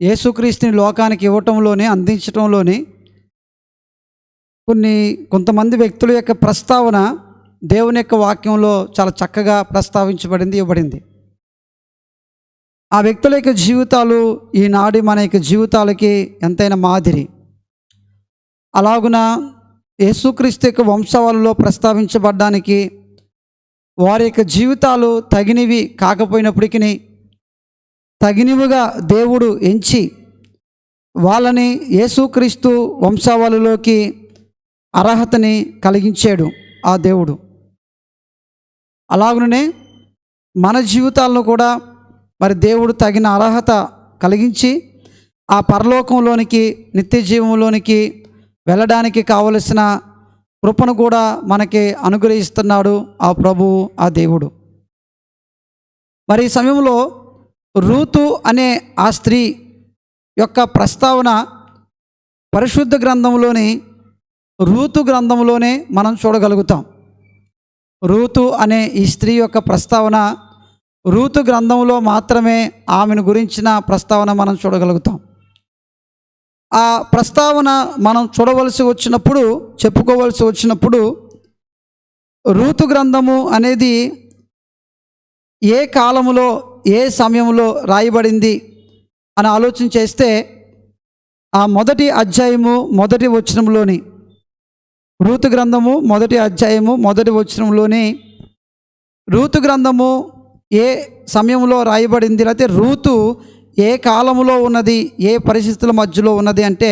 యేసుక్రీస్తుని లోకానికి ఇవ్వటంలోనే అందించటంలోనే కొన్ని కొంతమంది వ్యక్తుల యొక్క ప్రస్తావన దేవుని యొక్క వాక్యంలో చాలా చక్కగా ప్రస్తావించబడింది ఇవ్వబడింది. ఆ వ్యక్తుల యొక్క జీవితాలు ఈనాడు మన యొక్క జీవితాలకి ఎంతైనా మాదిరి. అలాగున యేసుక్రీస్తు యొక్క వంశావళిలో ప్రస్తావించబడ్డానికి వారి యొక్క జీవితాలు తగినవి కాకపోయినప్పటికీ తగినవిగా దేవుడు ఎంచి వాళ్ళని యేసుక్రీస్తు వంశావళిలోకి అర్హతని కలిగించాడు ఆ దేవుడు. అలాగనే మన జీవితాలను కూడా మరి దేవుడు తగిన అర్హత కలిగించి ఆ పరలోకంలోనికి నిత్య జీవంలోనికి వెళ్ళడానికి కావలసిన కృపను కూడా మనకి అనుగ్రహిస్తున్నాడు ఆ ప్రభువు ఆ దేవుడు. మరి ఈ సమయంలో రూతు అనే ఆ స్త్రీ యొక్క ప్రస్తావన పరిశుద్ధ గ్రంథంలోని రూతు గ్రంథంలోనే మనం చూడగలుగుతాం. రూతు అనే ఈ స్త్రీ యొక్క ప్రస్తావన రూతు గ్రంథంలో మాత్రమే ఆమెను గురించిన ప్రస్తావన మనం చూడగలుగుతాం. ఆ ప్రస్తావన మనం చూడవలసి వచ్చినప్పుడు చెప్పుకోవలసి వచ్చినప్పుడు రూతు గ్రంథము అనేది ఏ కాలములో ఏ సమయంలో రాయబడింది అని ఆలోచన చేస్తే ఆ మొదటి అధ్యాయము మొదటి వచనంలోని రూతు గ్రంథము మొదటి అధ్యాయము మొదటి వచనంలోని రూతు గ్రంథము ఏ సమయంలో రాయబడింది లేకపోతే రూతు ఏ కాలంలో ఉన్నది ఏ పరిస్థితుల మధ్యలో ఉన్నది అంటే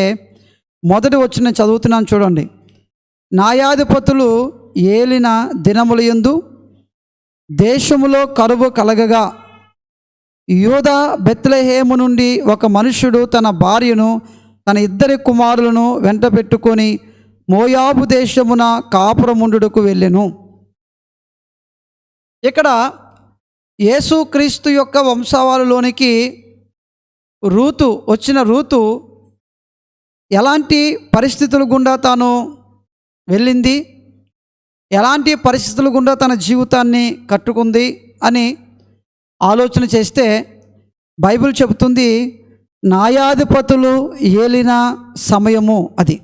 మొదటి వచ్చిన చదువుతున్నాను చూడండి. న్యాయాధిపతులు ఏలిన దినముల ఎందు దేశములో కరువు కలగగా యోధ బెత్లహేము నుండి ఒక మనుష్యుడు తన భార్యను తన ఇద్దరి కుమారులను వెంట పెట్టుకొని మోయాబు దేశమున కాపురముండుకు వెళ్ళెను. ఇక్కడ యేసుక్రీస్తు యొక్క వంశావళిలోనికి రూతు వచ్చిన రూతు ఎలాంటి పరిస్థితుల గుండా తాను వెళ్ళింది? ఎలాంటి పరిస్థితుల గుండా తన జీవితాన్ని కట్టుకుంది? అని ఆలోచన చేస్తే బైబిల్ చెబుతుంది న్యాయాధిపతులు ఏలిన సమయము అది.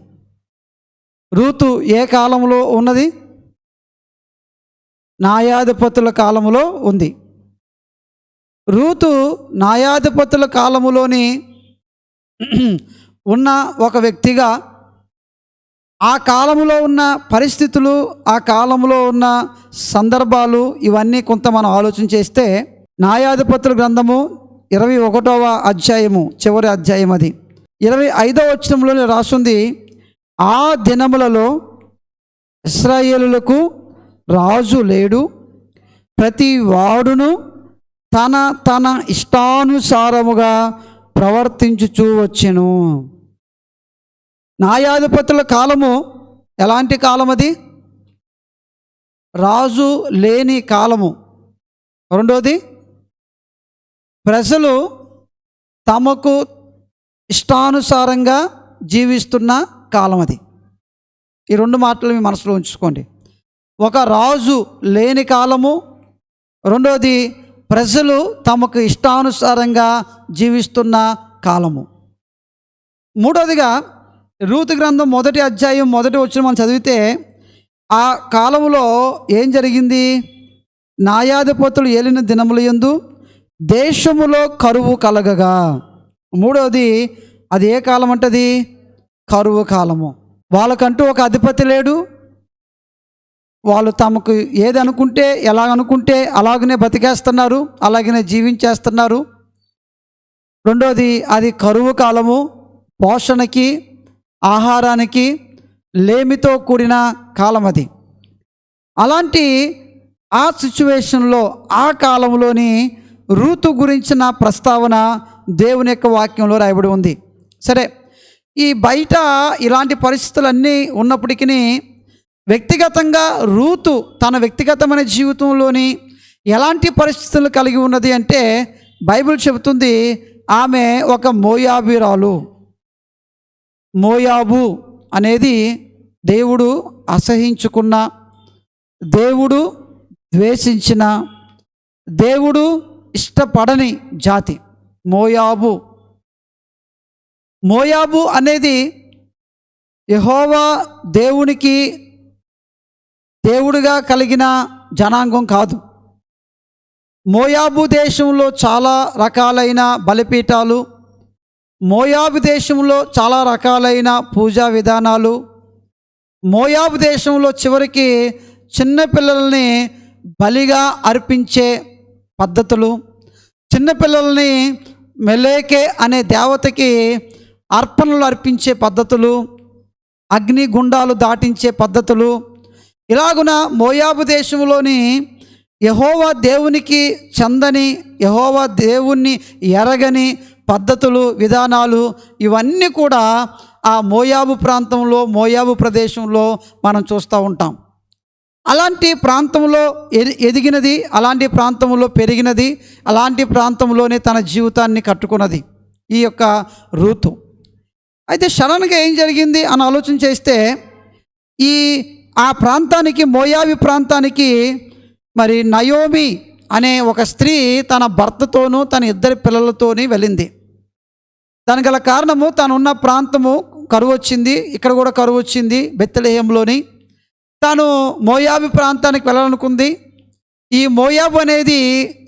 ఋతు ఏ కాలంలో ఉన్నది? న్యాయాధిపతుల కాలములో ఉంది. ఋతు న్యాయాధిపతుల కాలములోని ఉన్న ఒక వ్యక్తిగా ఆ కాలంలో ఉన్న పరిస్థితులు ఆ కాలంలో ఉన్న సందర్భాలు ఇవన్నీ కొంత మనం ఆలోచన చేస్తే న్యాయాధిపతుల గ్రంథము ఇరవై ఒకటవ అధ్యాయము చివరి అధ్యాయం అది. ఇరవై ఐదవ వచనంలోనే రాసుంది ఆ దినములలో ఇస్రాయేలులకు రాజు లేడు. ప్రతి వాడును తన తన ఇష్టానుసారముగా ప్రవర్తించుచూ వచ్చెను. న్యాయాధిపతుల కాలము ఎలాంటి కాలం అది? రాజు లేని కాలము. రెండోది ప్రజలు తమకు ఇష్టానుసారంగా జీవిస్తున్న కాలం అది. ఈ రెండు మాటలు మీ మనసులో ఉంచుకోండి. ఒక రాజు లేని కాలము రెండోది ప్రజలు తమకు ఇష్టానుసారంగా జీవిస్తున్న కాలము. మూడోదిగా రూతు గ్రంథం మొదటి అధ్యాయం మొదటి వచ్చిన మనం చదివితే ఆ కాలంలో ఏం జరిగింది? న్యాయాధిపతులు ఏలిన దినములు ఎందు దేశములో కరువు కలగగా. మూడవది అది ఏ కాలం అంటది కరువు కాలము. వాళ్ళకంటూ ఒక అధిపతి లేడు. వాళ్ళు తమకు ఏది అనుకుంటే ఎలా అనుకుంటే అలాగనే బతికేస్తున్నారు అలాగనే జీవించేస్తున్నారు. రెండోది అది కరువు కాలము పోషణకి ఆహారానికి లేమితో కూడిన కాలం అది. అలాంటి ఆ సిచ్యువేషన్లో ఆ కాలంలోని రూతు గురించిన ప్రస్తావన దేవుని యొక్క వాక్యంలో రాయబడి ఉంది. సరే ఈ బయట ఇలాంటి పరిస్థితులన్నీ ఉన్నప్పటికీ వ్యక్తిగతంగా రూతు తన వ్యక్తిగతమైన జీవితంలోని ఎలాంటి పరిస్థితులు కలిగి ఉన్నది అంటే బైబిల్ చెబుతుంది ఆమె ఒక మోయాబిరాలు. మోయాబు అనేది దేవుడు అసహించుకున్న దేవుడు ద్వేషించిన దేవుడు ఇష్టపడని జాతి. మోయాబు. మోయాబు అనేది యహోవా దేవునికి దేవుడిగా కలిగిన జనాంగం కాదు. మోయాబు దేశంలో చాలా రకాలైన బలిపీఠాలు మోయాబు దేశంలో చాలా రకాలైన పూజా విధానాలు మోయాబు దేశంలో చివరికి చిన్నపిల్లల్ని బలిగా అర్పించే పద్ధతులు. చిన్నపిల్లల్ని మెలేకే అనే దేవతకి అర్పణలు అర్పించే పద్ధతులు. అగ్ని గుండాలు దాటించే పద్ధతులు. ఇలాగున మోయాబు దేశంలోని యహోవా దేవునికి చందని యహోవా దేవుణ్ణి ఎరగని పద్ధతులు విధానాలు ఇవన్నీ కూడా ఆ మోయాబు ప్రాంతంలో మోయాబు ప్రదేశంలో మనం చూస్తూ ఉంటాం. అలాంటి ప్రాంతంలో ఎది ఎదిగినది అలాంటి ప్రాంతంలో పెరిగినది అలాంటి ప్రాంతంలోనే తన జీవితాన్ని కట్టుకున్నది ఈ యొక్క రూతు. అయితే సడన్గా ఏం జరిగింది అని ఆలోచన చేస్తే ఈ ఆ ప్రాంతానికి మోయావి ప్రాంతానికి మరి నయోమి అనే ఒక స్త్రీ తన భర్తతోనూ తన ఇద్దరి పిల్లలతోని వెళ్ళింది. దానికి గల కారణము తనున్న ఉన్న ప్రాంతము కరువు వచ్చింది ఇక్కడ కూడా కరువు వచ్చింది బెత్తలేయంలోని తాను మోయాబు ప్రాంతానికి వెళ్ళాలనుకుంది. ఈ మోయాబు అనేది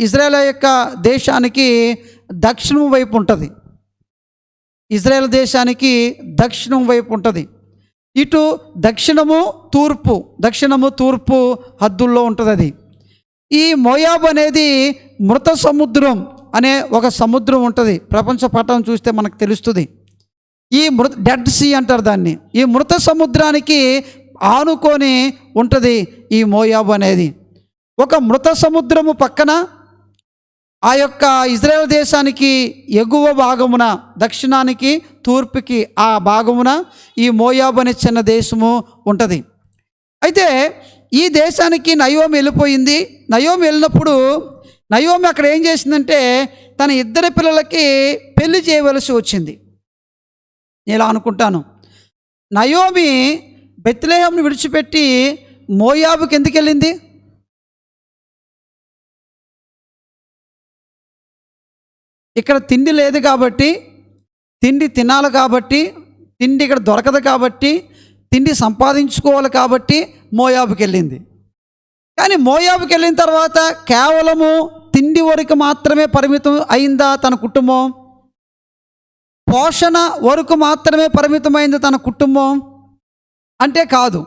ఇజ్రాయెల్ యొక్క దేశానికి దక్షిణం వైపు ఉంటుంది. ఇజ్రాయెల్ దేశానికి దక్షిణం వైపు ఉంటుంది. ఇటు దక్షిణము తూర్పు దక్షిణము తూర్పు హద్దుల్లో ఉంటుంది అది ఈ మోయాబ్ అనేది మృత సముద్రం అనే ఒక సముద్రం ఉంటుంది. ప్రపంచ పటం చూస్తే మనకు తెలుస్తుంది. ఈ మృత డెడ్ సీ అంటారు దాన్ని. ఈ మృత సముద్రానికి ఆనుకొని ఉంటుంది ఈ మోయాబు అనేది. ఒక మృత సముద్రము పక్కన ఆ యొక్క ఇజ్రాయెల్ దేశానికి ఎగువ భాగమున దక్షిణానికి తూర్పుకి ఆ భాగమున ఈ మోయాబు అనే చిన్న దేశము ఉంటుంది. అయితే ఈ దేశానికి నయోమి వెళ్ళిపోయింది. నయోమి వెళ్ళినప్పుడు నయోమి అక్కడ ఏం చేసిందంటే తన ఇద్దరి పిల్లలకి పెళ్ళి చేయవలసి వచ్చింది. నేను అనుకుంటాను. నయోమి బెత్లేహంను విడిచిపెట్టి మోయాబుకి ఎందుకు వెళ్ళింది ఇక్కడ తిండి లేదు కాబట్టి తిండి తినాలి కాబట్టి తిండి ఇక్కడ దొరకదు కాబట్టి తిండి సంపాదించుకోవాలి కాబట్టి మోయాబుకి వెళ్ళింది కానీ మోయాబుకి వెళ్ళిన తర్వాత కేవలము తిండి వరకు మాత్రమే పరిమితం అయిందా తన కుటుంబం? పోషణ వరకు మాత్రమే పరిమితమైంది తన కుటుంబం? అంటే కాదు.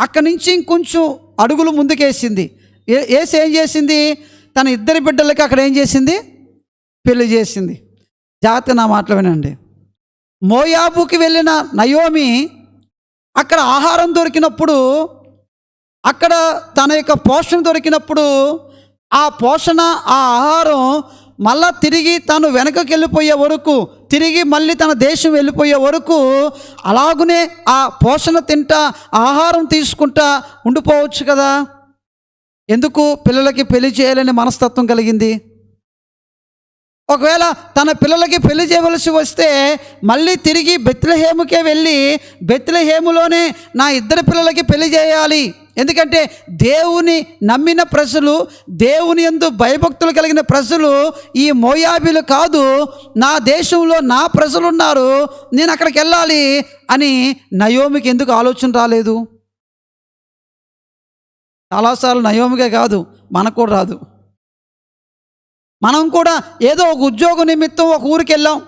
అక్కడి నుంచి ఇంకొంచెం అడుగులు ముందుకేసింది. ఏ- ఏసి ఏం చేసింది? తన ఇద్దరి బిడ్డలకి అక్కడ ఏం చేసింది? పెళ్ళి చేసింది. జాగ్రత్త నా మాటలు వినండి. మోయాబుకి వెళ్ళిన నయోమి అక్కడ ఆహారం దొరికినప్పుడు అక్కడ తన యొక్క పోషణ దొరికినప్పుడు ఆ పోషణ ఆ ఆహారం మళ్ళా తిరిగి తను వెనకకి వెళ్ళిపోయే వరకు తిరిగి మళ్ళీ తన దేశం వెళ్ళిపోయే వరకు అలాగునే ఆ పోషణ తింటా ఆహారం తీసుకుంటా ఉండిపోవచ్చు కదా. ఎందుకు పిల్లలకి పెళ్ళి చేయాలనే మనస్తత్వం కలిగింది? ఒకవేళ తన పిల్లలకి పెళ్ళి చేయవలసి వస్తే మళ్ళీ తిరిగి బెత్లహేముకే వెళ్ళి బెత్లహేములోనే నా ఇద్దరు పిల్లలకి పెళ్ళి చేయాలి. ఎందుకంటే దేవుని నమ్మిన ప్రజలు దేవుని ఎందు భయభక్తులు కలిగిన ప్రజలు ఈ మోయాబీలు కాదు. నా దేశంలో నా ప్రజలు ఉన్నారు నేను అక్కడికి వెళ్ళాలి అని నయోమికి ఎందుకు ఆలోచన రాలేదు? చాలాసార్లు నయోమికే కాదు మనకు కూడా రాదు. మనం కూడా ఏదో ఒక ఉద్యోగ నిమిత్తం ఒక ఊరికి వెళ్ళాం.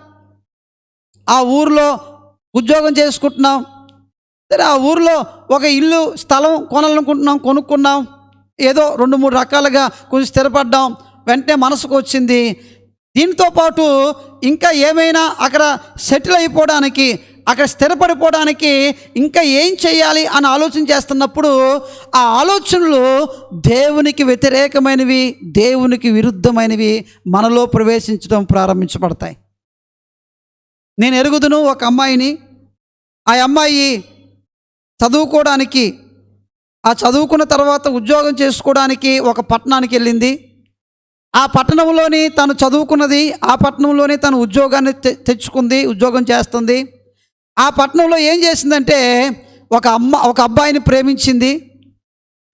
ఆ ఊరిలో ఉద్యోగం చేసుకుంటున్నాం. సరే ఆ ఊరిలో ఒక ఇల్లు స్థలం కొనాలనుకుంటున్నాం కొనుక్కున్నాం. ఏదో రెండు మూడు రకాలుగా కొంచెం స్థిరపడ్డాం. వెంటనే మనసుకు వచ్చింది. దీంతో పాటు ఇంకా ఏమైనా అక్కడ సెటిల్ అయిపోవడానికి అక్కడ స్థిరపడిపోవడానికి ఇంకా ఏం చేయాలి అని ఆలోచన చేస్తున్నప్పుడు ఆ ఆలోచనలు దేవునికి వ్యతిరేకమైనవి దేవునికి విరుద్ధమైనవి మనలో ప్రవేశించడం ప్రారంభించబడతాయి. నేను ఎరుగుదును ఒక అమ్మాయిని. ఆ అమ్మాయి చదువుకోవడానికి ఆ చదువుకున్న తర్వాత ఉద్యోగం చేసుకోవడానికి ఒక పట్టణానికి వెళ్ళింది. ఆ పట్టణంలోని తను చదువుకున్నది ఆ పట్టణంలోనే తను ఉద్యోగాన్ని తె- తెచ్చుకుంది ఉద్యోగం చేస్తుంది. ఆ పట్టణంలో ఏం చేసిందంటే ఒక అమ్మ ఒక అబ్బాయిని ప్రేమించింది.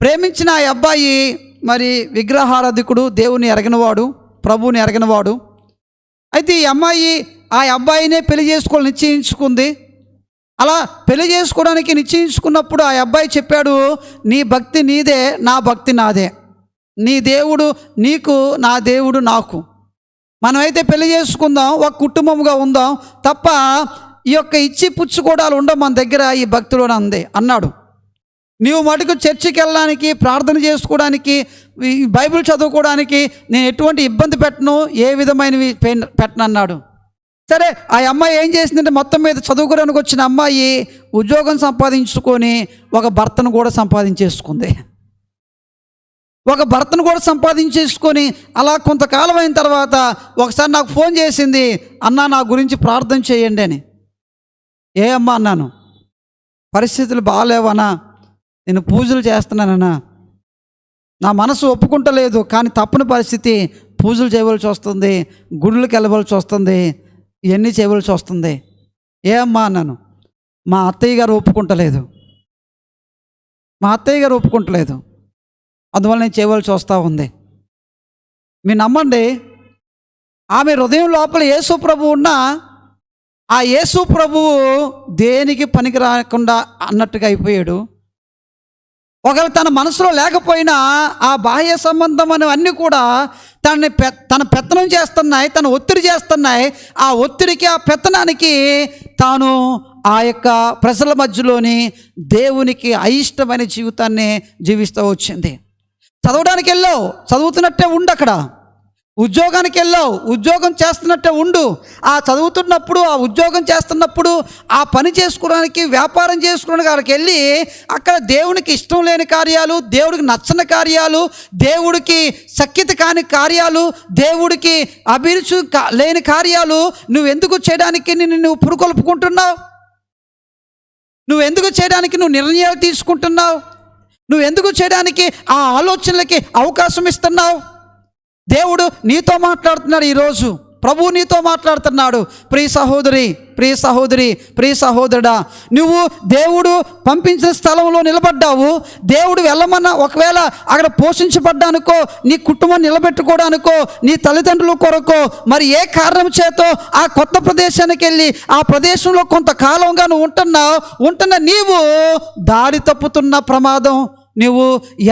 ప్రేమించిన ఆ అబ్బాయి మరి విగ్రహారాధికుడు దేవుని ఎరగినవాడు ప్రభువుని ఎరగినవాడు. అయితే ఈ అమ్మాయి ఆ అబ్బాయినే పెళ్ళి చేసుకోవాలి నిశ్చయించుకుంది. అలా పెళ్ళి చేసుకోవడానికి నిశ్చయించుకున్నప్పుడు ఆ అబ్బాయి చెప్పాడు నీ భక్తి నీదే నా భక్తి నాదే. నీ దేవుడు నీకు నా దేవుడు నాకు. మనమైతే పెళ్ళి చేసుకుందాం ఒక కుటుంబంగా ఉందాం తప్ప ఈ యొక్క ఇచ్చి పుచ్చుకోవడాలు ఉండవు మన దగ్గర ఈ భక్తిలోనే అంది అన్నాడు. నీవు మటుకు చర్చికి వెళ్ళడానికి ప్రార్థన చేసుకోవడానికి బైబిల్ చదువుకోవడానికి నేను ఎటువంటి ఇబ్బంది పెట్టను ఏ విధమైనవి పెన్- పెట్టను అన్నాడు. సరే ఆ అమ్మాయి ఏం చేసిందంటే మొత్తం మీద చదువుకోవడానికి వచ్చిన అమ్మాయి ఉద్యోగం సంపాదించుకొని ఒక భర్తను కూడా సంపాదించేసుకుంది. ఒక భర్తను కూడా సంపాదించేసుకొని అలా కొంతకాలం అయిన తర్వాత ఒకసారి నాకు ఫోన్ చేసింది అన్న నా గురించి ప్రార్థన చేయండి అని. ఏ అమ్మా అన్నాను పరిస్థితులు బాగాలేవనా నేను పూజలు చేస్తున్నానన్నా నా మనసు ఒప్పుకుంటలేదు కానీ తప్పని పరిస్థితి పూజలు చేయవలసి వస్తుంది గుడులకు వెళ్ళవలసి వస్తుంది ఇవన్నీ చేయవలసి వస్తుంది. ఏ అమ్మా అన్నాను. మా అత్తయ్య గారు ఒప్పుకుంటలేదు. మా అత్తయ్య గారు ఒప్పుకుంటలేదు. అందువల్ల నేను చేయవలసి వస్తూ ఉంది. మీరు నమ్మండి ఆమె హృదయం లోపల యేసు ప్రభు ఉన్న ఆ యేసు ప్రభువు దేనికి పనికి రాకుండా అన్నట్టుగా అయిపోయాడు. ఒకవేళ తన మనసులో లేకపోయినా ఆ బాహ్య సంబంధం అనేవన్నీ కూడా తనని పె తన పెత్తనం చేస్తున్నాయి తన ఒత్తిడి చేస్తున్నాయి. ఆ ఒత్తిడికి ఆ పెత్తనానికి తాను ఆ యొక్క ప్రజల మధ్యలోని దేవునికి అయిష్టమైన జీవితాన్ని జీవిస్తూ వచ్చింది. చదవడానికి వెళ్ళావు చదువుతున్నట్టే ఉండు అక్కడ. ఉద్యోగానికి వెళ్ళావు ఉద్యోగం చేస్తున్నట్టే ఉండు. ఆ చదువుతున్నప్పుడు ఆ ఉద్యోగం చేస్తున్నప్పుడు ఆ పని చేసుకోవడానికి వ్యాపారం చేసుకోవడానికి అక్కడికి వెళ్ళి అక్కడ దేవునికి ఇష్టం లేని కార్యాలు దేవుడికి నచ్చని కార్యాలు దేవుడికి సఖ్యత కాని కార్యాలు దేవుడికి అభిరుచి లేని కార్యాలు నువ్వు ఎందుకు చేయడానికి నిన్ను నువ్వు పురుకొల్పుకుంటున్నావు నువ్వు ఎందుకు చేయడానికి నువ్వు నిర్ణయాలు తీసుకుంటున్నావు? నువ్వు ఎందుకు చేయడానికి ఆ ఆలోచనలకి అవకాశం ఇస్తున్నావు? దేవుడు నీతో మాట్లాడుతున్నాడు ఈరోజు. ప్రభు నీతో మాట్లాడుతున్నాడు. ప్రియ సహోదరి ప్రియ సహోదరి ప్రియ సహోదరుడా నువ్వు దేవుడు పంపించిన స్థలంలో నిలబడ్డావు. దేవుడు వెళ్ళమన్న ఒకవేళ అక్కడ పోషించబడ్డానికో నీ కుటుంబం నిలబెట్టుకోవడానికో నీ తల్లిదండ్రుల కొరకో మరి ఏ కారణం చేతో ఆ కొత్త ప్రదేశానికి వెళ్ళి ఆ ప్రదేశంలో కొంతకాలంగా నువ్వు ఉంటున్నావు? ఉంటున్న నీవు దారి తప్పుతున్న ప్రమాదం. నీవు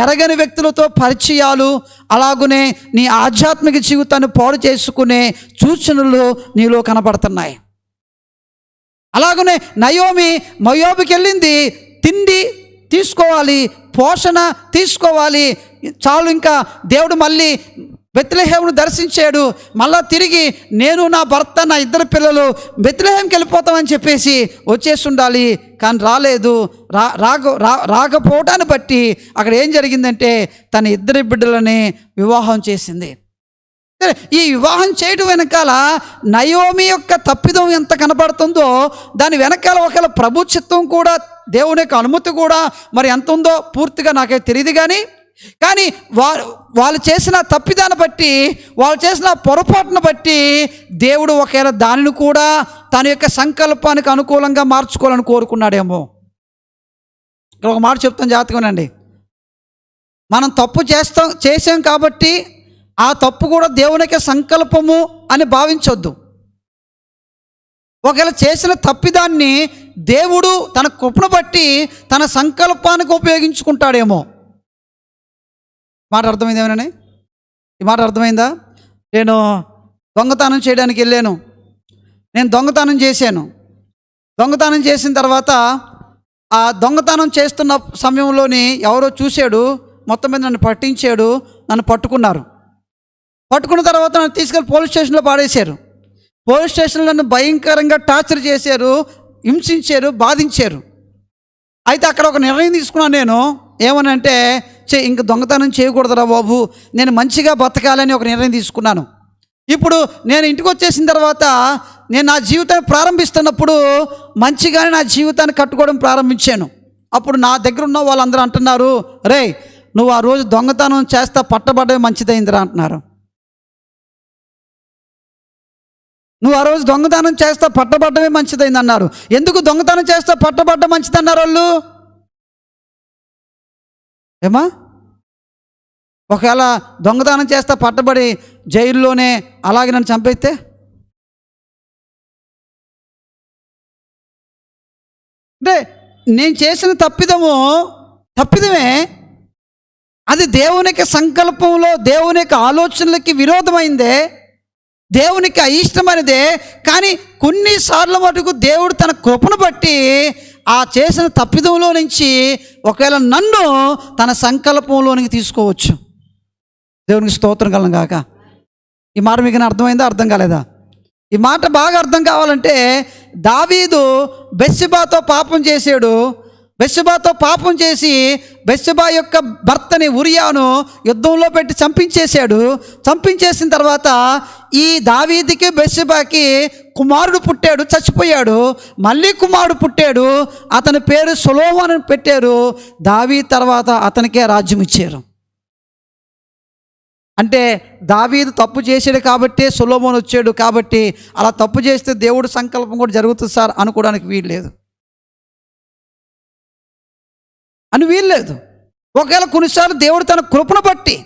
ఎరగని వ్యక్తులతో పరిచయాలు అలాగునే నీ ఆధ్యాత్మిక జీవితాన్ని పాడు చేసుకునే సూచనలు నీలో కనపడుతున్నాయి. అలాగనే నయోమి మయోబికి వెళ్ళింది తిండి తీసుకోవాలి పోషణ తీసుకోవాలి చాలు ఇంకా దేవుడు మళ్ళీ బెత్లహేమును దర్శించాడు. మళ్ళా తిరిగి నేను నా భర్త నా ఇద్దరు పిల్లలు బెత్లహేమ్కి వెళ్ళిపోతామని చెప్పేసి వచ్చేసి ఉండాలి కానీ రాలేదు. రా రాక రా రాకపోవటాన్ని బట్టి అక్కడ ఏం జరిగిందంటే తన ఇద్దరి బిడ్డలని వివాహం చేసింది. ఈ వివాహం చేయడం వెనకాల నయోమి యొక్క తప్పిదం ఎంత కనబడుతుందో దాని వెనకాల ఒకవేళ ప్రభు కూడా దేవుని యొక్క అనుమతి కూడా మరి ఎంత ఉందో పూర్తిగా నాకైతే తెలియదు కానీ కానీ వారు వాళ్ళు చేసిన తప్పిదాన్ని బట్టి వాళ్ళు చేసిన పొరపాటును బట్టి దేవుడు ఒకవేళ దానిని కూడా తన యొక్క సంకల్పానికి అనుకూలంగా మార్చుకోవాలని కోరుకున్నాడేమో. ఇక్కడ ఒక మాట చెప్తాను జాతకమేనండి మనం తప్పు చేస్తాం చేసాం కాబట్టి ఆ తప్పు కూడా దేవునికి సంకల్పము అని భావించొద్దు. ఒకవేళ చేసిన తప్పిదాన్ని దేవుడు తన కృపను బట్టి తన సంకల్పానికి ఉపయోగించుకుంటాడేమో. మాట అర్థమైంది ఏమనని? ఈ మాట అర్థమైందా? నేను దొంగతనం చేయడానికి వెళ్ళాను. నేను దొంగతనం చేశాను. దొంగతనం చేసిన తర్వాత ఆ దొంగతనం చేస్తున్న సమయంలోని ఎవరో చూశాడు మొత్తం మీద నన్ను పట్టించాడు నన్ను పట్టుకున్నారు. పట్టుకున్న తర్వాత నన్ను తీసుకెళ్ళి పోలీస్ స్టేషన్లో పాడేశారు. పోలీస్ స్టేషన్లో నన్ను భయంకరంగా టార్చర్ చేశారు హింసించారు బాధించారు. అయితే అక్కడ ఒక నిర్ణయం తీసుకున్నాను నేను. ఏమనంటే చే ఇంక దొంగతనం చేయకూడదురా బాబు. నేను మంచిగా బతకాలని ఒక నిర్ణయం తీసుకున్నాను. ఇప్పుడు నేను ఇంటికి వచ్చేసిన తర్వాత నేను నా జీవితాన్ని ప్రారంభిస్తున్నప్పుడు మంచిగానే నా జీవితాన్ని కట్టుకోవడం ప్రారంభించాను. అప్పుడు నా దగ్గర ఉన్న వాళ్ళందరూ అంటున్నారు రే నువ్వు ఆ రోజు దొంగతనం చేస్తా పట్టబడ్డమే మంచిదైందిరా అంటున్నారు. నువ్వు ఆ రోజు దొంగతనం చేస్తా పట్టబడ్డమే మంచిదైంది అన్నారు. ఎందుకు దొంగతనం చేస్తా పట్టబడ్డ మంచిదన్నారు వాళ్ళు? ఏమా? ఒకవేళ దొంగతనం చేస్తా పట్టబడి జైల్లోనే అలాగే నన్ను చంపేస్తే? అంటే నేను చేసిన తప్పిదము తప్పిదమే. అది దేవుని యొక్క సంకల్పంలో దేవుని యొక్క ఆలోచనలకి విరోధమైందే. దేవునికి అయిష్టమైనదే. కానీ కొన్నిసార్లు మటుకు దేవుడు తన కృపను బట్టి ఆ చేసిన తప్పిదంలో నుంచి ఒకవేళ నన్ను తన సంకల్పంలోనికి తీసుకోవచ్చు. దేవునికి స్తోత్రం కలం కాక ఈ మాట మీకు అర్థమైందా? అర్థం కాలేదా? ఈ మాట బాగా అర్థం కావాలంటే దావీదు బెస్సిబాతో పాపం చేసాడు బెస్సుబాతో పాపం చేసి బెస్సుబా యొక్క భర్తని ఉరియాను యుద్ధంలో పెట్టి చంపించేశాడు. చంపించేసిన తర్వాత ఈ దావీదికి బెస్సిబాకి కుమారుడు పుట్టాడు చచ్చిపోయాడు. మళ్ళీ కుమారుడు పుట్టాడు. అతని పేరు సులోమన్ అని పెట్టారు. దావీ తర్వాత అతనికే రాజ్యం ఇచ్చారు. అంటే దావీదు తప్పు చేసాడు కాబట్టి సులోమోన్ వచ్చాడు కాబట్టి అలా తప్పు చేస్తే దేవుడు సంకల్పం కూడా జరుగుతుంది సార్ అనుకోవడానికి వీలు లేదు. అని వీల్లేదు. ఒకవేళ కొన్నిసార్లు దేవుడు తన కృపను బట్టి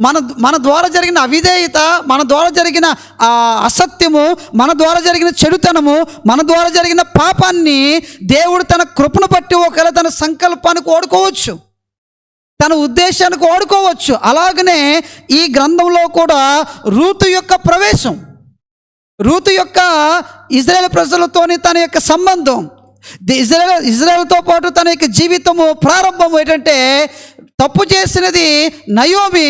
మన మన ద్వారా జరిగిన అవిధేయత మన ద్వారా జరిగిన ఆ అసత్యము మన ద్వారా జరిగిన చెడుతనము మన ద్వారా జరిగిన పాపాన్ని దేవుడు తన కృపను బట్టి ఒకవేళ తన సంకల్పానికి ఓడుకోవచ్చు తన ఉద్దేశానికి ఓడుకోవచ్చు అలాగనే ఈ గ్రంథంలో కూడా రూతు యొక్క ప్రవేశం రూతు యొక్క ఇజ్రాయేల్ ప్రజలతోని తన యొక్క సంబంధం ఇజ్రాయల్ ఇజ్రాయల్తో పాటు తన యొక్క జీవితము ప్రారంభం ఏంటంటే తప్పు చేసినది నయోమి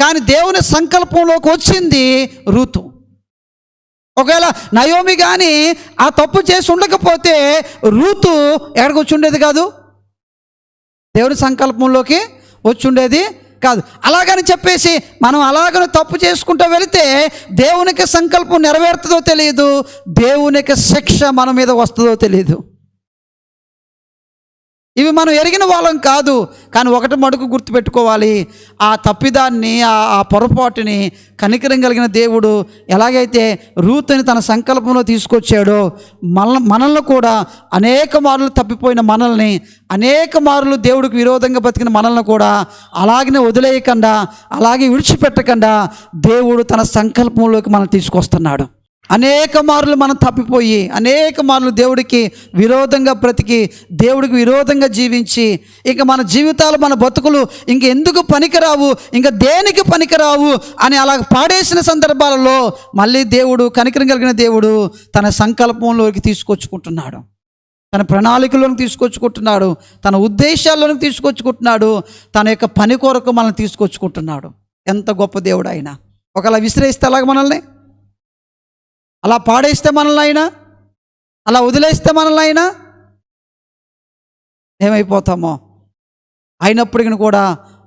కానీ దేవుని సంకల్పంలోకి వచ్చింది రుతు. ఒకవేళ నయోమి కానీ ఆ తప్పు చేసి ఉండకపోతే రుతు ఎక్కడికి వచ్చి ఉండేది కాదు? దేవుని సంకల్పంలోకి వచ్చి ఉండేది కాదు. అలాగని చెప్పేసి మనం అలాగని తప్పు చేసుకుంటూ వెళితే దేవునికి సంకల్పం నెరవేరుతుందో తెలియదు దేవునికి శిక్ష మన మీద వస్తుందో తెలియదు ఇవి మనం ఎరిగిన వాళ్ళం కాదు కానీ ఒకటి మడుకు గుర్తుపెట్టుకోవాలి. ఆ తప్పిదాన్ని ఆ ఆ పొరపాటుని కనికరం కలిగిన దేవుడు ఎలాగైతే రూతుని తన సంకల్పంలో తీసుకొచ్చాడో మన మనల్ని కూడా అనేక మార్లు తప్పిపోయిన మనల్ని అనేక మార్లు దేవుడికి విరోధంగా బతికిన మనల్ని కూడా అలాగనే వదిలేయకుండా అలాగే విడిచిపెట్టకుండా దేవుడు తన సంకల్పంలోకి మనం తీసుకొస్తున్నాడు. అనేక మార్లు మనం తప్పిపోయి అనేక మార్లు దేవుడికి విరోధంగా బ్రతికి దేవుడికి విరోధంగా జీవించి ఇక మన జీవితాలు మన బతుకులు ఇంక ఎందుకు పనికిరావు ఇంకా దేనికి పనికిరావు అని అలా పాడేసిన సందర్భాలలో మళ్ళీ దేవుడు కనికరం కలిగిన దేవుడు తన సంకల్పంలోకి తీసుకొచ్చుకుంటున్నాడు. తన ప్రణాళికలోకి తీసుకొచ్చుకుంటున్నాడు. తన ఉద్దేశాల్లోకి తీసుకొచ్చుకుంటున్నాడు. తన యొక్క పని కొరకు మనల్ని తీసుకొచ్చుకుంటున్నాడు. ఎంత గొప్ప దేవుడు ఆయన. ఒకలా విసిరేస్తే అలాగ మనల్ని అలా పాడేస్తే మనల్ని అయినా అలా వదిలేస్తే మనల్ని అయినా ఏమైపోతామో? అయినప్పటికీ కూడా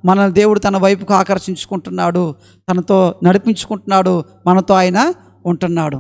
మనల్ని దేవుడు తన వైపుకు ఆకర్షించుకుంటున్నాడు తనతో నడిపించుకుంటున్నాడు మనతో ఆయన ఉంటున్నాడు.